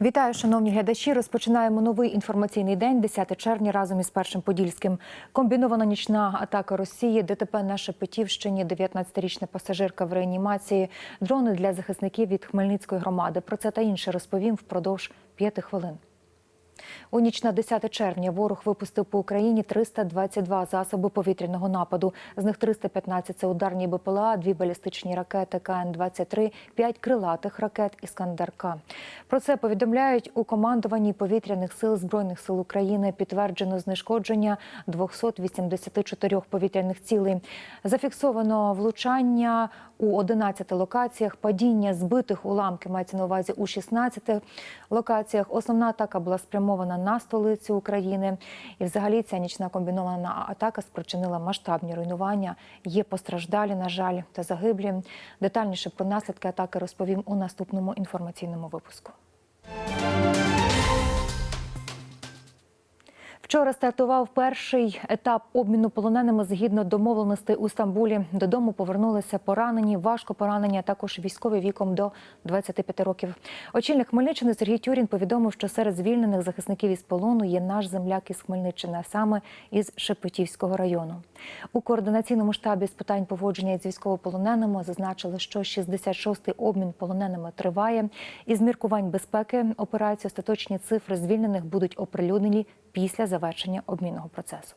Вітаю, шановні глядачі. Розпочинаємо новий інформаційний день, 10 червня, разом із першим подільським. Комбінована нічна атака Росії, ДТП на Шепетівщині, 19-річна пасажирка в реанімації, дрони для захисників від Хмельницької громади. Про це та інше розповім впродовж п'яти хвилин. У ніч на 10 червня ворог випустив по Україні 322 засоби повітряного нападу. З них 315 – це ударні БПЛА, дві балістичні ракети КН-23, п'ять крилатих ракет «Іскандер-К». Про це повідомляють у командуванні повітряних сил Збройних сил України. Підтверджено знешкодження 284 повітряних цілей. Зафіксовано влучання у 11 локаціях, падіння збитих уламків мається на увазі у 16 локаціях. Основна атака була спрямована на столицю України. І взагалі ця нічна комбінована атака спричинила масштабні руйнування. Є постраждалі, на жаль, та загиблі. Детальніше про наслідки атаки розповім у наступному інформаційному випуску. Вчора стартував перший етап обміну полоненими згідно домовленостей у Стамбулі. Додому повернулися поранені, важко поранені, а також військові віком до 25 років. Очільник Хмельниччини Сергій Тюрін повідомив, що серед звільнених захисників із полону є наш земляк із Хмельниччини, а саме із Шепетівського району. У координаційному штабі з питань поводження із військовополоненими зазначили, що 66-й обмін полоненими триває. Із міркувань безпеки операції остаточні цифри звільнених будуть оприлюднені після завершення обмінного процесу.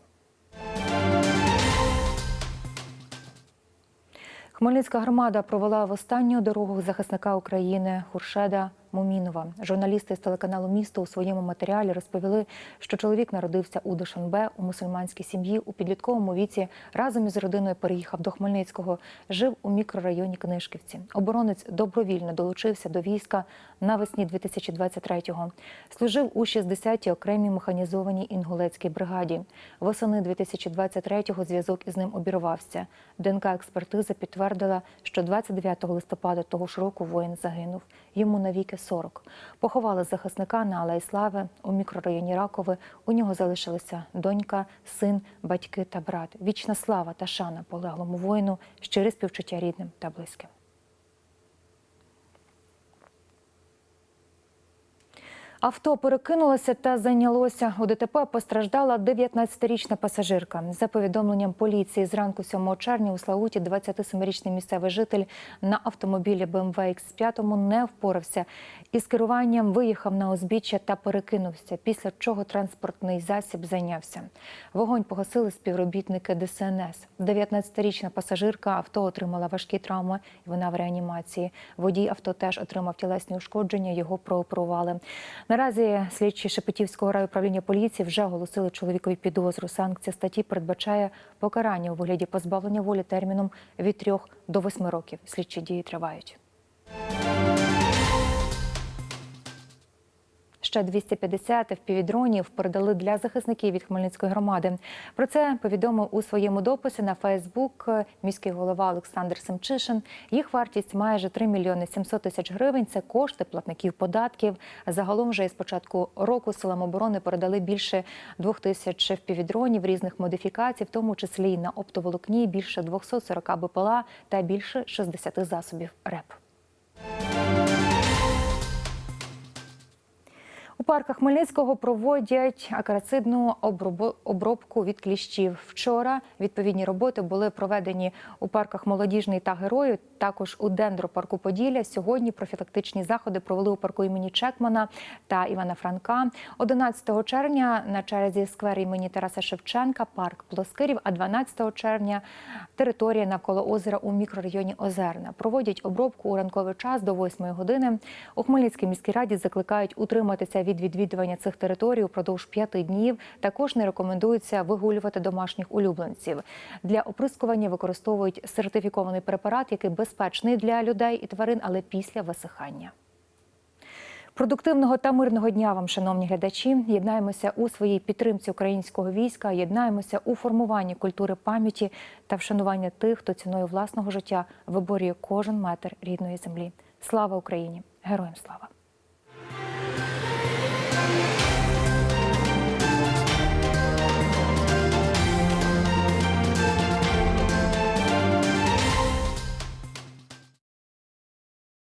Хмельницька громада провела в останню дорогу захисника України Хуршеда Мумінова. Журналісти з телеканалу Місто у своєму матеріалі розповіли, що чоловік народився у Душанбе у мусульманській сім'ї. У підлітковому віці разом із родиною переїхав до Хмельницького, жив у мікрорайоні Книжківці. Оборонець добровільно долучився до війська навесні 2023-го. Служив у 60-й окремій механізованій інгулецькій бригаді. Восени 2023-го зв'язок із ним обірвався. ДНК експертиза підтвердила, що 29 листопада того ж року воїн загинув. Йому навіки 40. Поховали захисника на Алеї Слави у мікрорайоні Ракови. У нього залишилися донька, син, батьки та брат. Вічна слава та шана полеглому воїну, щире співчуття рідним та близьким. Авто перекинулося та зайнялося. У ДТП постраждала 19-річна пасажирка. За повідомленням поліції, зранку 7 червня у Славуті 27-річний місцевий житель на автомобілі BMW X5 не впорався. Із керуванням виїхав на узбіччя та перекинувся, після чого транспортний засіб зайнявся. Вогонь погасили співробітники ДСНС. 19-річна пасажирка авто отримала важкі травми, і вона в реанімації. Водій авто теж отримав тілесні ушкодження, його прооперували. Наразі слідчі Шепетівського райуправління поліції вже оголосили чоловікові підозру. Санкція статті передбачає покарання у вигляді позбавлення волі терміном від 3 до 8 років. Слідчі дії тривають. Ще 250 впівдронів передали для захисників від Хмельницької громади. Про це повідомив у своєму дописі на Фейсбук міський голова Олександр Семчишин. Їх вартість майже 3 мільйони 700 тисяч гривень. Це кошти платників податків. Загалом вже із початку року силам оборони передали більше 2 тисяч впівдронів різних модифікацій, в тому числі й на оптоволокні, більше 240 БПЛА та більше 60 засобів РЕП. У парках Хмельницького проводять акарацидну обробку від кліщів. Вчора відповідні роботи були проведені у парках Молодіжний та Герою, також у дендропарку Поділля. Сьогодні профілактичні заходи провели у парку імені Чекмана та Івана Франка. 11 червня на черзі сквер імені Тараса Шевченка, парк Плоскирів, а 12 червня територія навколо озера у мікрорайоні Озерна. Проводять обробку у ранковий час до 8 години. У Хмельницькій міській раді закликають утриматися від відвідування цих територій упродовж п'яти днів. Також не рекомендується вигулювати домашніх улюбленців. Для оприскування використовують сертифікований препарат, який безпечний для людей і тварин, але після висихання. Продуктивного та мирного дня вам, шановні глядачі. Єднаємося у своїй підтримці українського війська, єднаємося у формуванні культури пам'яті та вшанування тих, хто ціною власного життя виборює кожен метр рідної землі. Слава Україні! Героям слава!